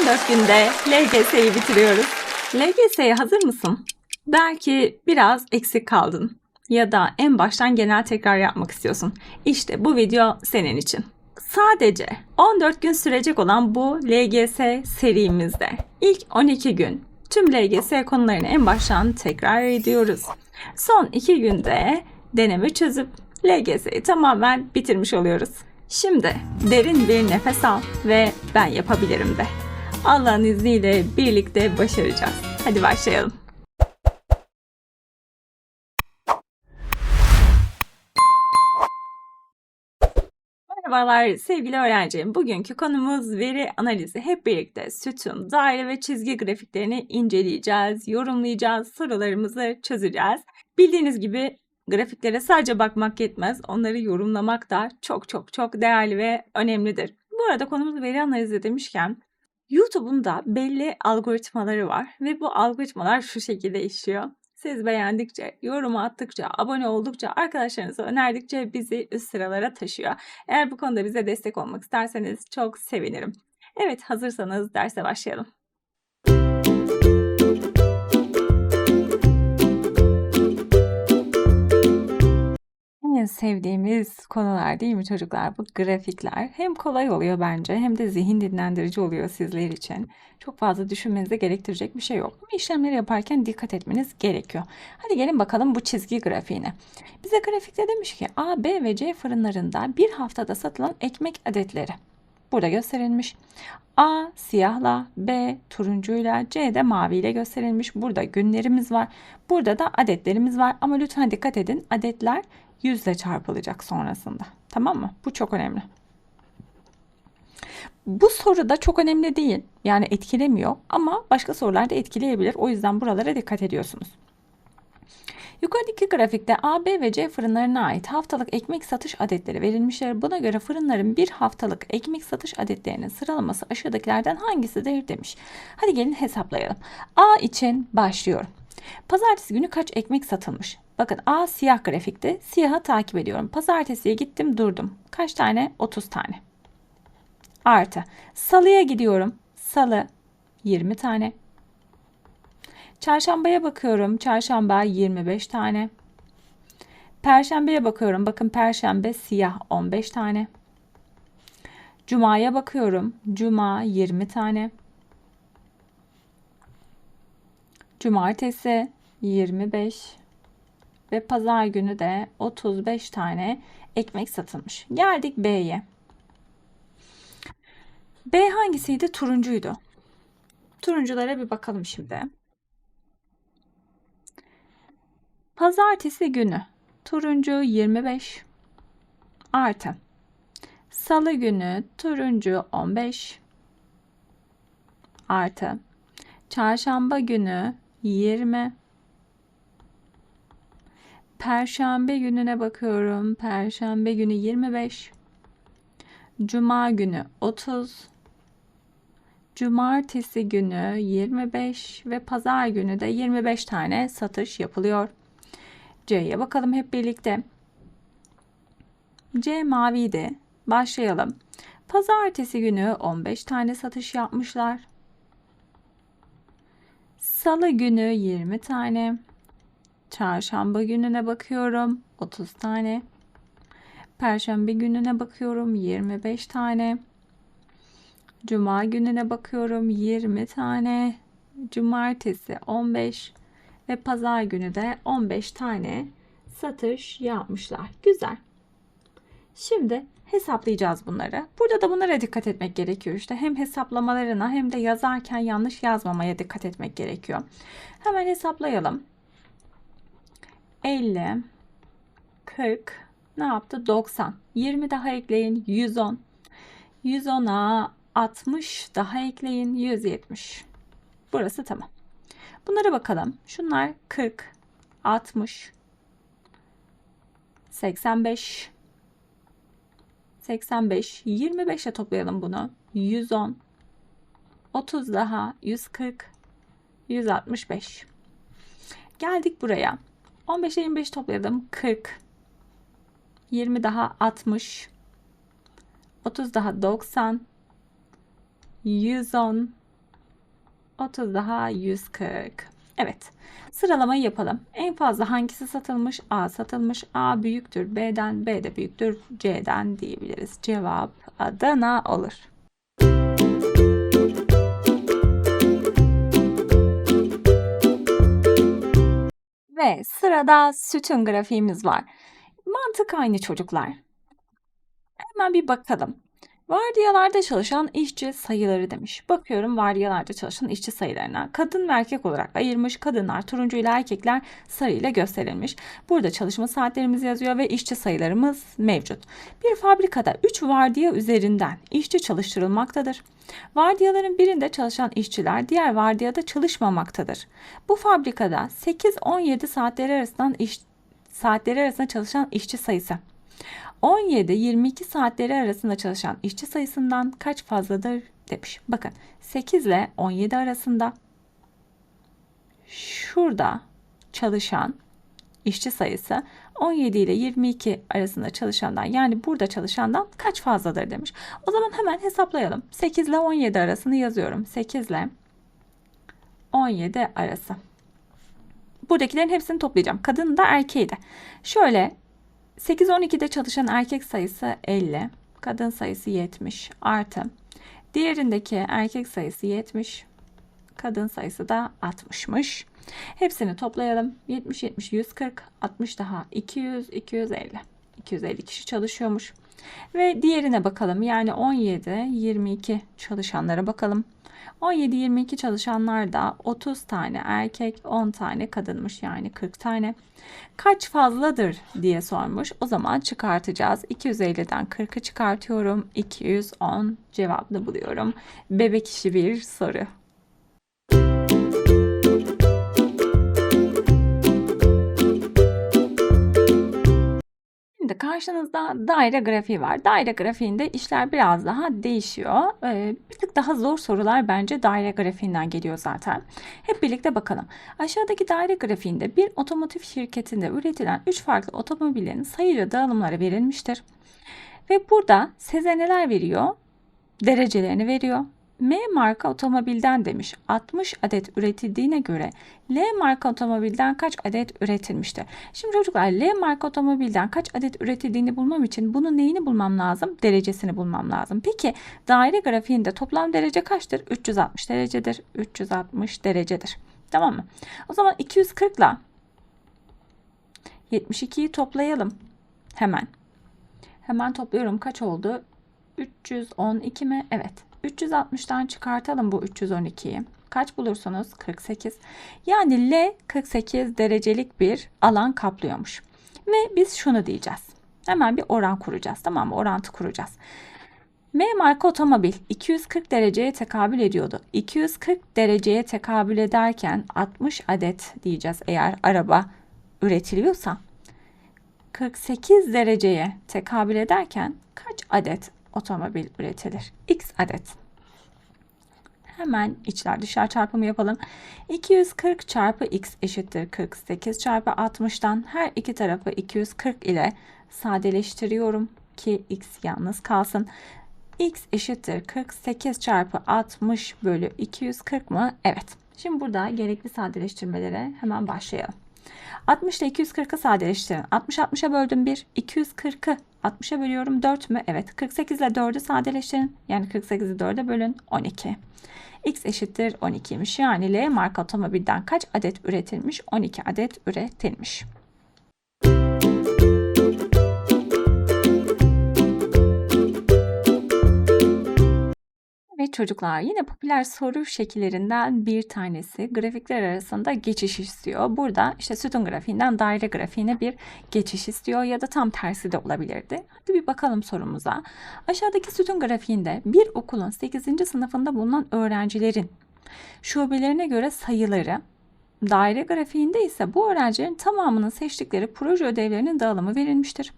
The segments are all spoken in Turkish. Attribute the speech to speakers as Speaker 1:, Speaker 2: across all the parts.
Speaker 1: 14 günde LGS'yi bitiriyoruz. LGS'ye hazır mısın? Belki biraz eksik kaldın ya da en baştan genel tekrar yapmak istiyorsun. İşte bu video senin için. Sadece 14 gün sürecek olan bu LGS serimizde ilk 12 gün tüm LGS konularını en baştan tekrar ediyoruz. Son 2 günde deneme çözüp LGS'yi tamamen bitirmiş oluyoruz. Şimdi derin bir nefes al ve ben yapabilirim de. Allah'ın izniyle birlikte başaracağız. Hadi başlayalım. Merhabalar sevgili öğrencim. Bugünkü konumuz veri analizi. Hep birlikte sütun, daire ve çizgi grafiklerini inceleyeceğiz, yorumlayacağız, sorularımızı çözeceğiz. Bildiğiniz gibi grafiklere sadece bakmak yetmez. Onları yorumlamak da çok çok çok değerli ve önemlidir. Bu arada konumuz veri analizi demişken YouTube'un da belli algoritmaları var ve bu algoritmalar şu şekilde işliyor. Siz beğendikçe, yorum attıkça, abone oldukça, arkadaşlarınıza önerdikçe bizi üst sıralara taşıyor. Eğer bu konuda bize destek olmak isterseniz çok sevinirim. Evet hazırsanız derse başlayalım. En sevdiğimiz konular değil mi çocuklar? Bu grafikler hem kolay oluyor bence hem de zihin dinlendirici oluyor sizler için. Çok fazla düşünmenize gerektirecek bir şey yok. Ama işlemleri yaparken dikkat etmeniz gerekiyor. Hadi gelin bakalım bu çizgi grafiğine. Bize grafikte demiş ki A, B ve C fırınlarında bir haftada satılan ekmek adetleri. Burada gösterilmiş. A siyahla, B turuncuyla, C de maviyle gösterilmiş. Burada günlerimiz var. Burada da adetlerimiz var. Ama lütfen dikkat edin. Adetler yüzle çarpılacak sonrasında. Tamam mı? Bu çok önemli. Bu soru da çok önemli değil. Yani etkilemiyor ama başka sorularda etkileyebilir. O yüzden buralara dikkat ediyorsunuz. Yukarıdaki grafikte A, B ve C fırınlarına ait haftalık ekmek satış adetleri verilmişler. Buna göre fırınların bir haftalık ekmek satış adetlerinin sıralaması aşağıdakilerden hangisidir demiş. Hadi gelin hesaplayalım. A için başlıyorum. Pazartesi günü kaç ekmek satılmış? Bakın A siyah grafikte. Siyahı takip ediyorum. Pazartesiye gittim durdum. Kaç tane? 30 tane. Artı. Salıya gidiyorum. Salı 20 tane. Çarşambaya bakıyorum. Çarşamba 25 tane. Perşembeye bakıyorum. Bakın perşembe siyah 15 tane. Cuma'ya bakıyorum. Cuma 20 tane. Cumartesi 25 ve pazar günü de 35 tane ekmek satılmış. Geldik B'ye. B hangisiydi? Turuncuydu. Turunculara bir bakalım şimdi. Pazartesi günü turuncu 25 artı salı günü turuncu 15 artı çarşamba günü 20 Perşembe gününe bakıyorum. Perşembe günü 25. Cuma günü 30. Cumartesi günü 25 ve pazar günü de 25 tane satış yapılıyor. C'ye bakalım hep birlikte. C maviydi. Başlayalım. Pazartesi günü 15 tane satış yapmışlar. Salı günü 20 tane. Çarşamba gününe bakıyorum 30 tane. Perşembe gününe bakıyorum 25 tane. Cuma gününe bakıyorum 20 tane. Cumartesi 15 ve pazar günü de 15 tane satış yapmışlar. Güzel. Şimdi hesaplayacağız bunları. Burada da bunlara dikkat etmek gerekiyor. İşte hem hesaplamalarına hem de yazarken yanlış yazmamaya dikkat etmek gerekiyor. Hemen hesaplayalım. 50 40 ne yaptı? 90. 20 daha ekleyin 110. 110'a 60 daha ekleyin 170. Burası tamam. Bunlara bakalım. Şunlar 40, 60, 85, 85, 25 ile toplayalım bunu. 110, 30 daha 140, 165. Geldik buraya. 15 ile 25 topladım. 40. 20 daha 60. 30 daha 90. 110 30 daha 140. Evet. Sıralamayı yapalım. En fazla hangisi satılmış? A satılmış. A büyüktür B'den, B de büyüktür C'den diyebiliriz. Cevap Adana olur. Ve sırada sütun grafiğimiz var. Mantık aynı çocuklar. Hemen bir bakalım. Vardiyalarda çalışan işçi sayıları demiş. Bakıyorum vardiyalarda çalışan işçi sayılarına. Kadın ve erkek olarak ayırmış. Kadınlar turuncu ile erkekler sarı ile gösterilmiş. Burada çalışma saatlerimiz yazıyor ve işçi sayılarımız mevcut. Bir fabrikada 3 vardiya üzerinden işçi çalıştırılmaktadır. Vardiyaların birinde çalışan işçiler diğer vardiyada çalışmamaktadır. Bu fabrikada 8-17 saatleri arasından iş, saatleri arasında çalışan işçi sayısı 17-22 saatleri arasında çalışan işçi sayısından kaç fazladır demiş. Bakın 8 ile 17 arasında şurada çalışan işçi sayısı 17 ile 22 arasında çalışandan yani burada çalışandan kaç fazladır demiş. O zaman hemen hesaplayalım. 8 ile 17 arasını yazıyorum. 8 ile 17 arası. Buradakilerin hepsini toplayacağım. Kadın da erkeği de. Şöyle 8-12'de çalışan erkek sayısı 50, kadın sayısı 70 artı. Diğerindeki erkek sayısı 70, kadın sayısı da 60'mış. Hepsini toplayalım. 70, 70, 140, 60 daha 200, 250. 250 kişi çalışıyormuş. Ve diğerine bakalım. Yani 17, 22 çalışanlara bakalım. 17-22 çalışanlar da 30 tane erkek 10 tane kadınmış yani 40 tane. Kaç fazladır diye sormuş. O zaman çıkartacağız. 250'den 40'ı çıkartıyorum. 210 cevabını buluyorum. Bebek işi bir soru. Şimdi karşınızda daire grafiği var. Daire grafiğinde işler biraz daha değişiyor. Ee, bir tık daha zor sorular bence daire grafiğinden geliyor zaten. Hep birlikte bakalım. Aşağıdaki daire grafiğinde bir otomotiv şirketinde üretilen 3 farklı otomobilin sayıca dağılımları verilmiştir. Ve burada sezeneler veriyor, derecelerini veriyor. M marka otomobilden demiş 60 adet üretildiğine göre L marka otomobilden kaç adet üretilmiştir? Şimdi çocuklar L marka otomobilden kaç adet üretildiğini bulmam için bunun neyini bulmam lazım? Derecesini bulmam lazım. Peki daire grafiğinde toplam derece kaçtır? 360 derecedir. 360 derecedir. Tamam mı? O zaman 240 ile 72'yi toplayalım. Hemen. Hemen topluyorum. Kaç oldu? 312 mi? Evet. 360'tan çıkartalım bu 312'yi. Kaç bulursunuz? 48. Yani L 48 derecelik bir alan kaplıyormuş. Ve biz şunu diyeceğiz. Hemen bir oran kuracağız. Tamam mı? Orantı kuracağız. M marka otomobil 240 dereceye tekabül ediyordu. 240 dereceye tekabül ederken 60 adet diyeceğiz eğer araba üretiliyorsa. 48 dereceye tekabül ederken kaç adet otomobil üretilir. X adet. Hemen içler dışlar çarpımı yapalım. 240 çarpı x eşittir 48 çarpı 60'tan her iki tarafı 240 ile sadeleştiriyorum ki x yalnız kalsın. x eşittir 48 çarpı 60 bölü 240 mı? Evet. Şimdi burada gerekli sadeleştirmelere hemen başlayalım. 60 ile 240'ı sadeleştirin. 60 60'a böldüm 1. 240'ı 60'a bölüyorum 4 mü? Evet. 48 ile 4'ü sadeleştirin. Yani 48'i 4'e bölün 12. X eşittir 12'ymiş. Yani L marka otomobilden kaç adet üretilmiş? 12 adet üretilmiş. Çocuklar yine popüler soru şekillerinden bir tanesi grafikler arasında geçiş istiyor. Burada işte sütun grafiğinden daire grafiğine bir geçiş istiyor ya da tam tersi de olabilirdi. Hadi bir bakalım sorumuza. Aşağıdaki sütun grafiğinde bir okulun 8. sınıfında bulunan öğrencilerin şubelerine göre sayıları Daire grafiğinde ise bu öğrencilerin tamamının seçtikleri proje ödevlerinin dağılımı verilmiştir.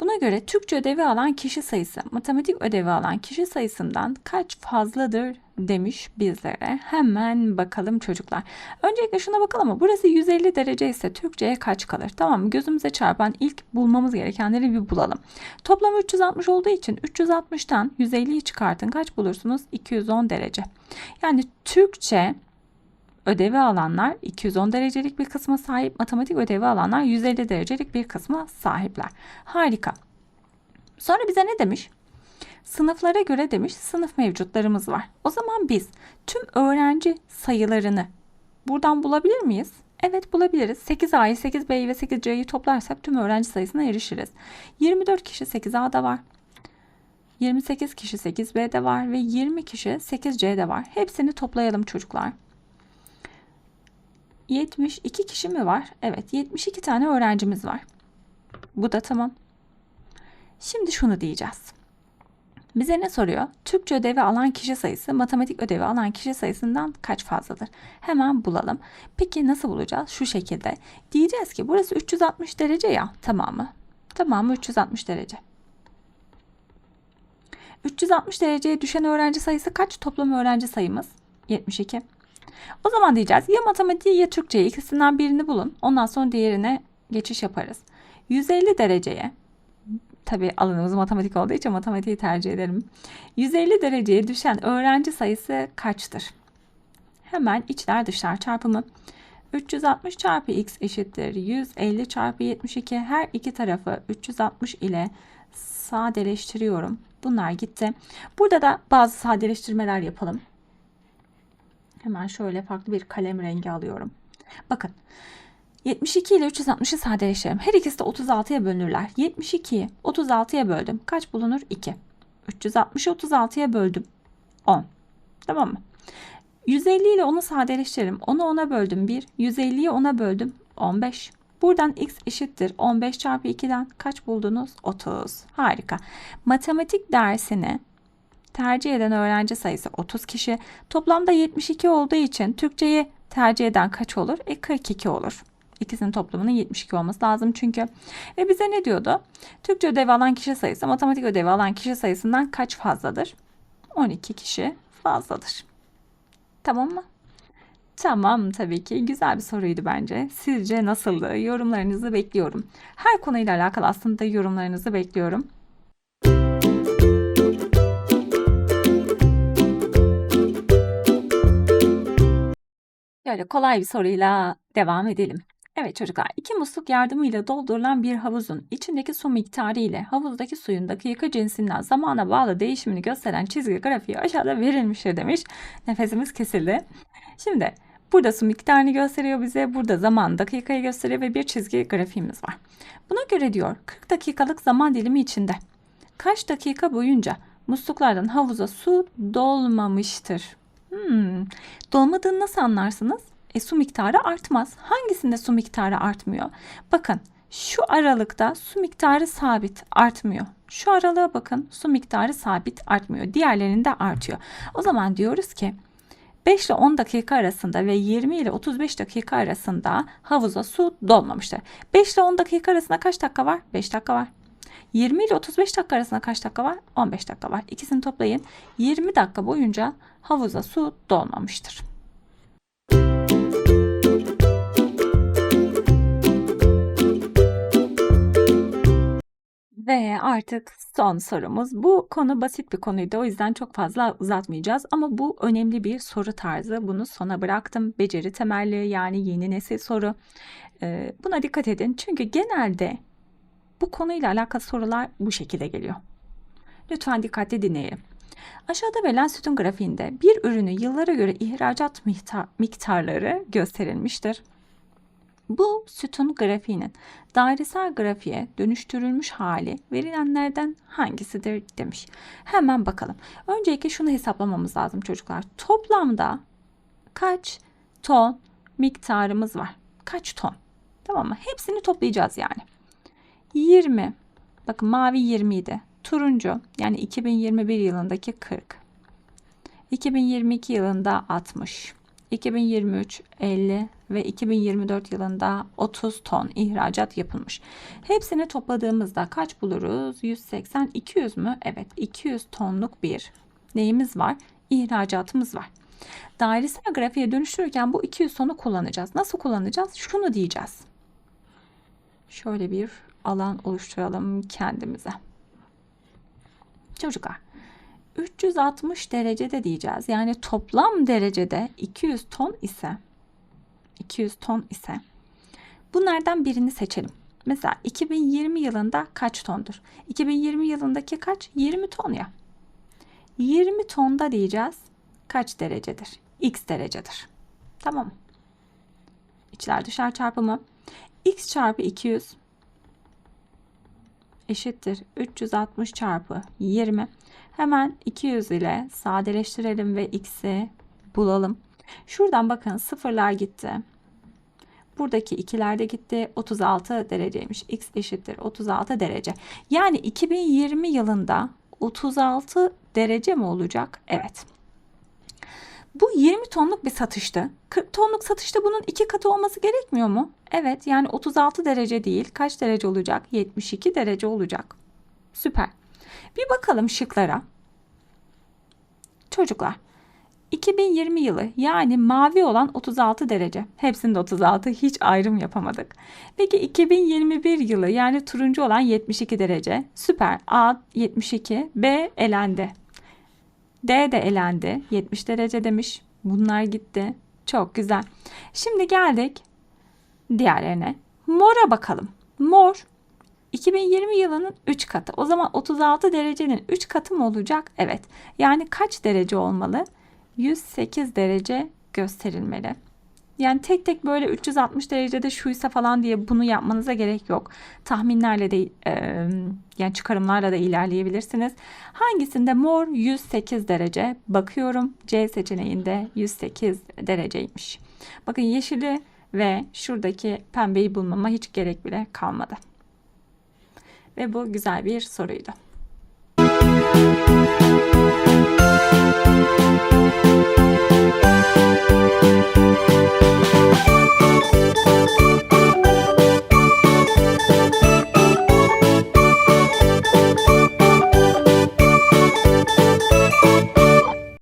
Speaker 1: Buna göre Türkçe ödevi alan kişi sayısı matematik ödevi alan kişi sayısından kaç fazladır demiş bizlere. Hemen bakalım çocuklar. Öncelikle şuna bakalım ama burası 150 derece ise Türkçe'ye kaç kalır? Tamam? Gözümüze çarpan ilk bulmamız gerekenleri bir bulalım. Toplam 360 olduğu için 360'tan 150'yi çıkartın. Kaç bulursunuz? 210 derece. Yani Türkçe ödevi alanlar 210 derecelik bir kısma sahip, matematik ödevi alanlar 150 derecelik bir kısma sahipler. Harika. Sonra bize ne demiş? Sınıflara göre demiş sınıf mevcutlarımız var. O zaman biz tüm öğrenci sayılarını buradan bulabilir miyiz? Evet bulabiliriz. 8A'yı, 8B'yi ve 8C'yi toplarsak tüm öğrenci sayısına erişiriz. 24 kişi 8A'da var. 28 kişi 8B'de var ve 20 kişi 8C'de var. Hepsini toplayalım çocuklar. 72 kişi mi var? Evet 72 tane öğrencimiz var. Bu da tamam. Şimdi şunu diyeceğiz. Bize ne soruyor? Türkçe ödevi alan kişi sayısı matematik ödevi alan kişi sayısından kaç fazladır? Hemen bulalım. Peki nasıl bulacağız? Şu şekilde. Diyeceğiz ki burası 360 derece ya tamamı. Tamamı 360 derece. 360 dereceye düşen öğrenci sayısı kaç? Toplam öğrenci sayımız 72. O zaman diyeceğiz ya matematiği ya Türkçeyi ikisinden birini bulun. Ondan sonra diğerine geçiş yaparız. 150 dereceye tabi alanımız matematik olduğu için matematiği tercih ederim. 150 dereceye düşen öğrenci sayısı kaçtır? Hemen içler dışlar çarpımı. 360 çarpı x eşittir 150 çarpı 72 her iki tarafı 360 ile sadeleştiriyorum. Bunlar gitti. Burada da bazı sadeleştirmeler yapalım. Hemen şöyle farklı bir kalem rengi alıyorum. Bakın 72 ile 360'ı sadeleştirelim. Her ikisi de 36'ya bölünürler. 72'yi 36'ya böldüm. Kaç bulunur? 2. 360'ı 36'ya böldüm. 10. Tamam mı? 150 ile onu sadeleştirelim. Onu 10'a böldüm 1. 150'yi 10'a böldüm 15. Buradan x eşittir 15 çarpı 2'den kaç buldunuz? 30. Harika. Matematik dersini tercih eden öğrenci sayısı 30 kişi. Toplamda 72 olduğu için Türkçeyi tercih eden kaç olur? E 42 olur. İkisinin toplamının 72 olması lazım çünkü. Ve bize ne diyordu? Türkçe ödevi alan kişi sayısı matematik ödevi alan kişi sayısından kaç fazladır? 12 kişi fazladır. Tamam mı? Tamam tabii ki güzel bir soruydu bence. Sizce nasıldı? Yorumlarınızı bekliyorum. Her konuyla alakalı aslında yorumlarınızı bekliyorum. Şöyle kolay bir soruyla devam edelim. Evet çocuklar, iki musluk yardımıyla doldurulan bir havuzun içindeki su miktarı ile havuzdaki suyun dakika cinsinden zamana bağlı değişimini gösteren çizgi grafiği aşağıda verilmiştir demiş. Nefesimiz kesildi. Şimdi burada su miktarını gösteriyor bize, burada zaman dakikayı gösteriyor ve bir çizgi grafiğimiz var. Buna göre diyor 40 dakikalık zaman dilimi içinde kaç dakika boyunca musluklardan havuza su dolmamıştır? Hmm. Dolmadığını nasıl anlarsınız? E, su miktarı artmaz. Hangisinde su miktarı artmıyor? Bakın şu aralıkta su miktarı sabit artmıyor. Şu aralığa bakın su miktarı sabit artmıyor. Diğerlerinde artıyor. O zaman diyoruz ki 5 ile 10 dakika arasında ve 20 ile 35 dakika arasında havuza su dolmamıştır. 5 ile 10 dakika arasında kaç dakika var? 5 dakika var. 20 ile 35 dakika arasında kaç dakika var? 15 dakika var. İkisini toplayın. 20 dakika boyunca havuza su dolmamıştır. Ve artık son sorumuz. Bu konu basit bir konuydu. O yüzden çok fazla uzatmayacağız. Ama bu önemli bir soru tarzı. Bunu sona bıraktım. Beceri temelli yani yeni nesil soru. Ee, buna dikkat edin. Çünkü genelde bu konuyla alakalı sorular bu şekilde geliyor. Lütfen dikkatli dinleyin. Aşağıda verilen sütun grafiğinde bir ürünü yıllara göre ihracat miktarları gösterilmiştir. Bu sütun grafiğinin dairesel grafiğe dönüştürülmüş hali verilenlerden hangisidir demiş. Hemen bakalım. Öncelikle şunu hesaplamamız lazım çocuklar. Toplamda kaç ton miktarımız var? Kaç ton? Tamam mı? Hepsini toplayacağız yani. 20. Bakın mavi 20 idi. Turuncu yani 2021 yılındaki 40. 2022 yılında 60. 2023 50 ve 2024 yılında 30 ton ihracat yapılmış. Hepsini topladığımızda kaç buluruz? 180 200 mü? Evet 200 tonluk bir neyimiz var? İhracatımız var. Dairesel grafiğe dönüştürürken bu 200 tonu kullanacağız. Nasıl kullanacağız? Şunu diyeceğiz. Şöyle bir alan oluşturalım kendimize. Çocuklar 360 derecede diyeceğiz. Yani toplam derecede 200 ton ise 200 ton ise bunlardan birini seçelim. Mesela 2020 yılında kaç tondur? 2020 yılındaki kaç? 20 ton ya. 20 tonda diyeceğiz kaç derecedir? X derecedir. Tamam? İçler dışlar çarpımı x çarpı 200 eşittir 360 çarpı 20. Hemen 200 ile sadeleştirelim ve x'i bulalım. Şuradan bakın sıfırlar gitti. Buradaki ikiler de gitti. 36 dereceymiş. X eşittir 36 derece. Yani 2020 yılında 36 derece mi olacak? Evet. Bu 20 tonluk bir satıştı. 40 tonluk satışta bunun iki katı olması gerekmiyor mu? Evet yani 36 derece değil. Kaç derece olacak? 72 derece olacak. Süper. Bir bakalım şıklara. Çocuklar 2020 yılı yani mavi olan 36 derece. Hepsinde 36 hiç ayrım yapamadık. Peki 2021 yılı yani turuncu olan 72 derece. Süper. A 72, B elendi. D de elendi. 70 derece demiş. Bunlar gitti. Çok güzel. Şimdi geldik diğerlerine. Mor'a bakalım. Mor 2020 yılının 3 katı. O zaman 36 derecenin 3 katı mı olacak? Evet. Yani kaç derece olmalı? 108 derece gösterilmeli. Yani tek tek böyle 360 derecede şuysa falan diye bunu yapmanıza gerek yok. Tahminlerle de e, yani çıkarımlarla da ilerleyebilirsiniz. Hangisinde mor 108 derece? Bakıyorum C seçeneğinde 108 dereceymiş. Bakın yeşili ve şuradaki pembeyi bulmama hiç gerek bile kalmadı. Ve bu güzel bir soruydu. Thank you.